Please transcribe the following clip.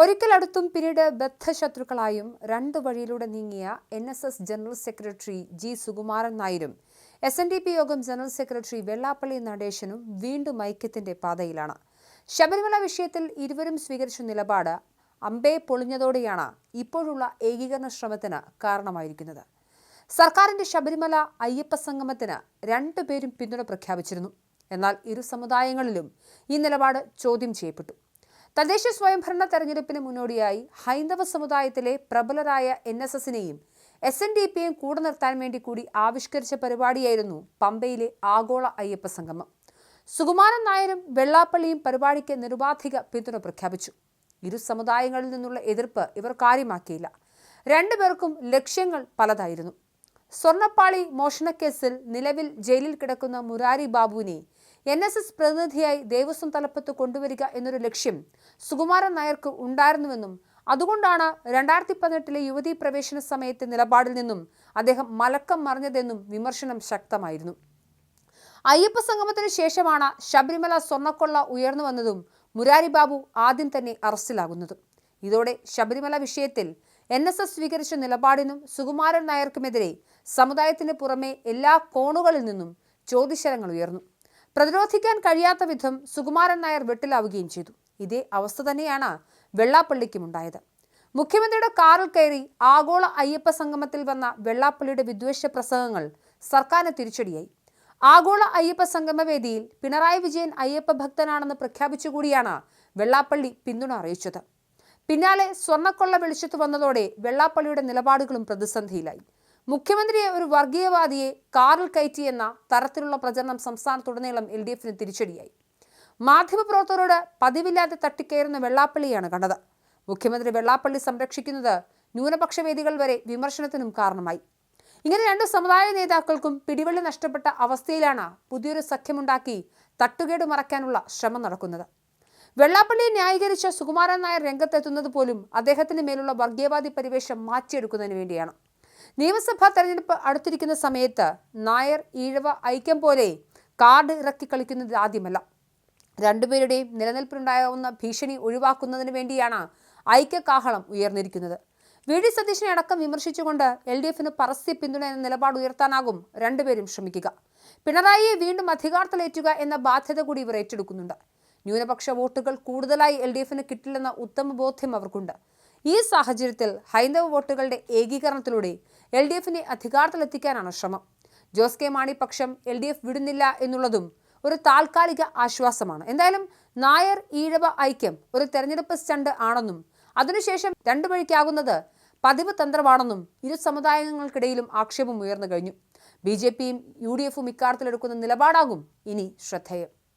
ഒരിക്കൽ അടുത്തും പിന്നീട് ബദ്ധശത്രുക്കളായും രണ്ട് വഴിയിലൂടെ നീങ്ങിയ N S S general secretary G Sukumaran നായരും S N D P Yogam general secretary Vellappally നടേശനും വീണ്ടും ഐക്യത്തിന്റെ പാതയിലാണ്. ശബരിമല വിഷയത്തിൽ ഇരുവരും സ്വീകരിച്ച നിലപാട് അമ്പേ പൊളിഞ്ഞതോടെയാണ് ഇപ്പോഴുള്ള ഏകീകരണ ശ്രമത്തിന് കാരണമായിരിക്കുന്നത്. സർക്കാരിന്റെ ശബരിമല അയ്യപ്പ സംഗമത്തിന് രണ്ടുപേരും പിന്തുണ പ്രഖ്യാപിച്ചിരുന്നു. എന്നാൽ ഇരു സമുദായങ്ങളിലും ഈ നിലപാട് ചോദ്യം ചെയ്യപ്പെട്ടു. തദ്ദേശ സ്വയംഭരണ തെരഞ്ഞെടുപ്പിന് മുന്നോടിയായി ഹൈന്ദവ സമുദായത്തിലെ പ്രബലരായ എൻ എസ് എസിനെയും എസ് എൻ ഡി പിയും കൂടെ നിർത്താൻ വേണ്ടി കൂടി ആവിഷ്കരിച്ച പരിപാടിയായിരുന്നു പമ്പയിലെ ആഗോള അയ്യപ്പ സംഗമം. സുകുമാരൻ നായരും വെള്ളാപ്പള്ളിയും പരിപാടിക്ക് നിരുപാധിക പിന്തുണ പ്രഖ്യാപിച്ചു. ഇരു സമുദായങ്ങളിൽ നിന്നുള്ള എതിർപ്പ് ഇവർ കാര്യമാക്കിയില്ല. രണ്ടുപേർക്കും ലക്ഷ്യങ്ങൾ പലതായിരുന്നു. സ്വർണപ്പാളി മോഷണക്കേസിൽ നിലവിൽ ജയിലിൽ കിടക്കുന്ന മുരാരി ബാബുവിനെ എൻ എസ് എസ് പ്രതിനിധിയായി ദേവസ്വം തലപ്പത്ത് കൊണ്ടുവരിക എന്നൊരു ലക്ഷ്യം സുകുമാരൻ നായർക്ക് ഉണ്ടായിരുന്നുവെന്നും അതുകൊണ്ടാണ് രണ്ടായിരത്തി പതിനെട്ടിലെ യുവതീ പ്രവേശന സമയത്തെ നിലപാടിൽ നിന്നും അദ്ദേഹം മലക്കം മറിഞ്ഞതെന്നും വിമർശനം ശക്തമായിരുന്നു. അയ്യപ്പ സംഗമത്തിന് ശേഷമാണ് ശബരിമല സ്വർണക്കൊള്ള ഉയർന്നു വന്നതും മുരാരി ബാബു ആദ്യം തന്നെ അറസ്റ്റിലാകുന്നതും. ഇതോടെ ശബരിമല വിഷയത്തിൽ എൻ എസ് എസ് സ്വീകരിച്ച നിലപാടിനും സുകുമാരൻ നായർക്കുമെതിരെ സമുദായത്തിന് പുറമെ എല്ലാ കോണുകളിൽ നിന്നും ചോദ്യശലങ്ങൾ ഉയർന്നു. പ്രതിരോധിക്കാൻ കഴിയാത്ത വിധം സുകുമാരൻ നായർ വെട്ടിലാവുകയും ചെയ്തു. ഇതേ അവസ്ഥ തന്നെയാണ് വെള്ളാപ്പള്ളിക്കും ഉണ്ടായത് മുഖ്യമന്ത്രിയുടെ കാറിൽ കയറി ആഗോള അയ്യപ്പ സംഗമത്തിൽ വന്ന വെള്ളാപ്പള്ളിയുടെ വിദ്വേഷ പ്രസംഗങ്ങൾ സർക്കാരിന് തിരിച്ചടിയായി. ആഗോള അയ്യപ്പ സംഗമവേദിയിൽ പിണറായി വിജയൻ അയ്യപ്പ ഭക്തനാണെന്ന് പ്രഖ്യാപിച്ചുകൂടിയാണ് വെള്ളാപ്പള്ളി പിന്തുണ അറിയിച്ചത്. പിന്നാലെ സ്വർണക്കൊള്ള വെളിച്ചത്ത് വന്നതോടെ വെള്ളാപ്പള്ളിയുടെ നിലപാടുകളും പ്രതിസന്ധിയിലായി. മുഖ്യമന്ത്രിയെ ഒരു വർഗീയവാദിയെ കാറിൽ കയറ്റിയെന്ന തരത്തിലുള്ള പ്രചരണം സംസ്ഥാനത്തുടനീളം എൽ ഡി എഫിന് തിരിച്ചടിയായി. മാധ്യമപ്രവർത്തകരോട് പതിവില്ലാതെ തട്ടിക്കയറുന്ന വെള്ളാപ്പള്ളിയാണ് കണ്ടത്. മുഖ്യമന്ത്രി വെള്ളാപ്പള്ളി സംരക്ഷിക്കുന്നത് ന്യൂനപക്ഷ വേദികൾ വരെ വിമർശനത്തിനും കാരണമായി. ഇങ്ങനെ രണ്ട് സമുദായ നേതാക്കൾക്കും പിടിവള്ളി നഷ്ടപ്പെട്ട അവസ്ഥയിലാണ് പുതിയൊരു സഖ്യമുണ്ടാക്കി തട്ടുകേട് മറയ്ക്കാനുള്ള ശ്രമം നടക്കുന്നത്. വെള്ളാപ്പള്ളിയെ ന്യായീകരിച്ച സുകുമാരൻ നായർ രംഗത്തെത്തുന്നത് പോലും അദ്ദേഹത്തിന് മേലുള്ള വർഗീയവാദി പരിവേഷം മാറ്റിയെടുക്കുന്നതിന് വേണ്ടിയാണ്. നിയമസഭാ തെരഞ്ഞെടുപ്പ് അടുത്തിരിക്കുന്ന സമയത്ത് നായർ ഈഴവ ഐക്യം പോലെ കാർഡ് ഇറക്കി കളിക്കുന്നത് ആദ്യമല്ല. രണ്ടുപേരുടെയും നിലനിൽപ്പിനുണ്ടാകാവുന്ന ഭീഷണി ഒഴിവാക്കുന്നതിന് വേണ്ടിയാണ് ഐക്യകാഹളം ഉയർന്നിരിക്കുന്നത്. വി. ഡി. സതീശനെ അടക്കം വിമർശിച്ചുകൊണ്ട് എൽ ഡി എഫിന് പരസ്യ പിന്തുണ എന്ന നിലപാട് ഉയർത്താനാകും രണ്ടുപേരും ശ്രമിക്കുക. പിണറായിയെ വീണ്ടും അധികാരത്തിലേറ്റുക എന്ന ബാധ്യത കൂടി ഇവർ ഏറ്റെടുക്കുന്നുണ്ട്. ന്യൂനപക്ഷ വോട്ടുകൾ കൂടുതലായി എൽ ഡി എഫിന് കിട്ടില്ലെന്ന ഉത്തമ ബോധ്യം അവർക്കുണ്ട്. ഈ സാഹചര്യത്തിൽ ഹൈന്ദവ വോട്ടുകളുടെ ഏകീകരണത്തിലൂടെ എൽ ഡി എഫിനെ അധികാരത്തിലെത്തിക്കാനാണ് ശ്രമം. ജോസ് കെ മാണി പക്ഷം എൽ ഡി എഫ് വിടുന്നില്ല എന്നുള്ളതും ഒരു താൽക്കാലിക ആശ്വാസമാണ്. എന്തായാലും നായർ ഈഴവ ഐക്യം ഒരു തെരഞ്ഞെടുപ്പ് സ്റ്റണ്ട് ആണെന്നും അതിനുശേഷം രണ്ടു വഴിക്കാകുന്നത് പതിവ് തന്ത്രമാണെന്നും ഇരു സമുദായങ്ങൾക്കിടയിലും ആക്ഷേപം ഉയർന്നു കഴിഞ്ഞു. ബി ജെ പിയും യു ഡി എഫും ഇക്കാര്യത്തിലെടുക്കുന്ന നിലപാടാകും ഇനി ശ്രദ്ധേയം.